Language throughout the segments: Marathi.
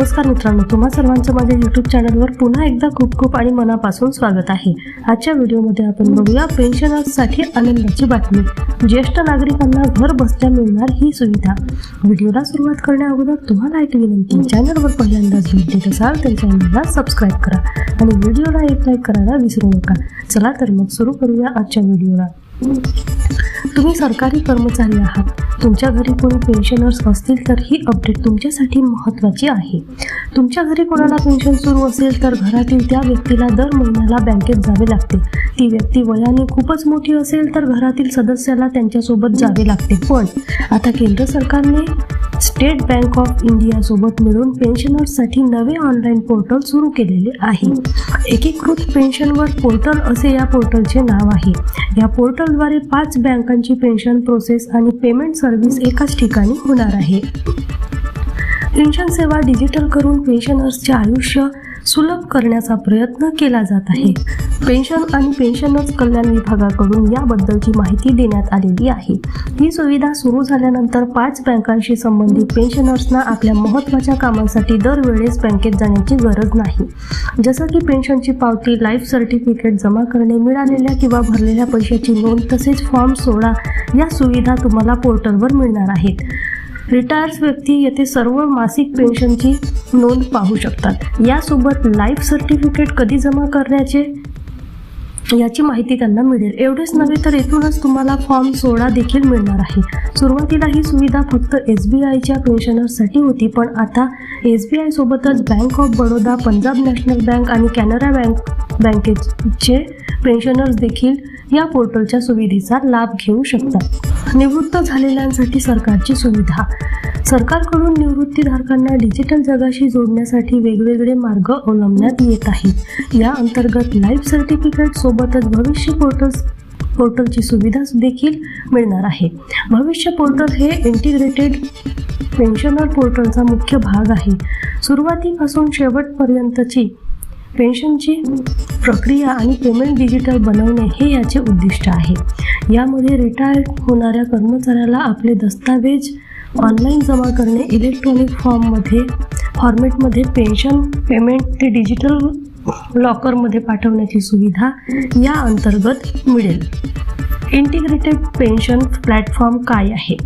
नमस्कार मित्रांनो तुम्हा सर्वांचं माझ्या यूट्यूब चॅनलवर पुन्हा एकदा खूप खूप आणि मनापासून स्वागत आहे. आजच्या व्हिडिओमध्ये आपण बघूया पेन्शनर्ससाठी आनंदाची बातमी. ज्येष्ठ नागरिकांना घर बसल्या मिळणार ही सुविधा. व्हिडिओला सुरुवात करण्या अगोदर तुम्हाला एक विनंती चॅनलवर पहिल्यांदाच भेट देत असाल तर चॅनलला सबस्क्राईब करा आणि व्हिडिओला एक लाईक करायला विसरू नका. चला तर मग सुरू करूया आजच्या व्हिडिओला. तुम्ही सरकारी कर्मचारी आहात. तुमच्या घरी कोणी पेन्शनर्स असतील तर ही अपडेट तुमच्यासाठी महत्त्वाची आहे. तुमच्या घरी कोणाला पेन्शन सुरू असेल तर घरातील त्या व्यक्तीला दर महिन्याला बँकेत जावे लागते. ती व्यक्ती वयाने खूपच मोठी असेल तर घरातील सदस्याला त्यांच्यासोबत जावे लागते. पण आता केंद्र सरकारने स्टेट बँक ऑफ इंडियासोबत मिळून पेन्शनर्ससाठी नवे ऑनलाईन पोर्टल सुरू केलेले आहे. एकीकृत पेन्शनवर पोर्टल असे या पोर्टलचे नाव आहे. या पोर्टलद्वारे पाच बँकांची पेन्शन प्रोसेस आणि पेमेंट सर्व्हिस एकाच ठिकाणी होणार आहे. पेन्शन सेवा डिजिटल करून पेन्शनर्सचे आयुष्य सुलभ करण्याचा प्रयत्न केला जात आहे. पेन्शन आणि पेन्शनर्स कल्याण विभागाकडून याबद्दलची माहिती देण्यात आलेली आहे. ही सुविधा सुरू झाल्यानंतर पाच बँकांशी संबंधित पेन्शनर्सना आपल्या महत्त्वाच्या कामांसाठी दरवेळेस बँकेत जाण्याची गरज नाही. जसं की पेन्शनची पावती लाईफ सर्टिफिकेट जमा करणे मिळालेल्या किंवा भरलेल्या पैशाची नोंद तसेच फॉर्म सोळा या सुविधा तुम्हाला पोर्टलवर मिळणार आहेत. रिटायर्स व्यक्ती येथे सर्व मासिक पेन्शनची नोंद पाहू शकतात. यासोबत लाईफ सर्टिफिकेट कधी जमा करण्याचे? याची माहिती त्यांना मिळेल. एवढेच नव्हे तर येथूनच तुम्हाला फॉर्म सोळा देखील मिळणार आहे. सुरुवातीला ही सुविधा फक्त एस बी आयच्या पेन्शनर्ससाठी होती पण आता S B आयसोबतच bank of Baroda Punjab national bank आणि कॅनरा बँक बँकेचे पेन्शनर्स देखील या पोर्टलच्या सुविधेचा लाभ घेऊ शकतात. निवृत्त झालेल्यांसाठी सरकारची सुविधा. सरकारकडून निवृत्तीधारकांना डिजिटल जगाशी जोडण्यासाठी वेगवेगळे मार्ग अवलंबण्यात येत आहेत. या अंतर्गत लाईफ सर्टिफिकेट सोबतच भविष्य पोर्टल्स पोर्टलची सुविधा देखील मिळणार आहे. भविष्य पोर्टल हे इंटिग्रेटेड पेन्शनर पोर्टलचा मुख्य भाग आहे. सुरुवातीपासून शेवटपर्यंतची पेन्शनची प्रक्रिया आणि पेमेंट डिजिटल बनवणे हे याचे उद्दिष्ट आहे. यामध्ये रिटायर्ड होणाऱ्या कर्मचाऱ्याला आपले दस्तावेज ऑनलाईन जमा करणे इलेक्ट्रॉनिक फॉर्ममध्ये फॉर्मेटमध्ये पेन्शन पेमेंट ते डिजिटल लॉकरमध्ये पाठवण्याची सुविधा या अंतर्गत मिळेल. इंटिग्रेटेड पेन्शन प्लॅटफॉर्म काय आहे?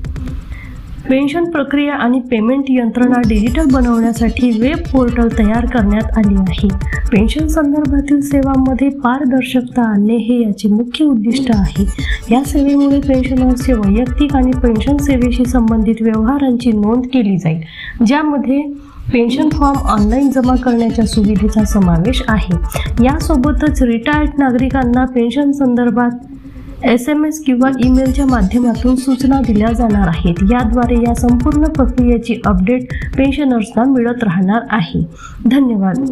पेन्शन प्रक्रिया आणि पेमेंट यंत्रणा डिजिटल बनवण्यासाठी वेब पोर्टल तयार करण्यात आली आहे. पेन्शन संदर्भातील सेवांमध्ये पारदर्शकता आणणे हे याचे मुख्य उद्दिष्ट आहे. या सेवेमुळे पेन्शनर्सचे वैयक्तिक आणि पेन्शन सेवेशी संबंधित व्यवहारांची नोंद केली जाईल ज्यामध्ये पेन्शन फॉर्म ऑनलाईन जमा करण्याच्या सुविधेचा समावेश आहे. यासोबतच रिटायर्ड नागरिकांना पेन्शन संदर्भात एस एम एस किंवा ईमेलच्या माध्यमातून सूचना दिल्या जाणार आहेत. याद्वारे या संपूर्ण प्रक्रियेची अपडेट पेन्शनर्सना मिळत राहणार आहे. धन्यवाद.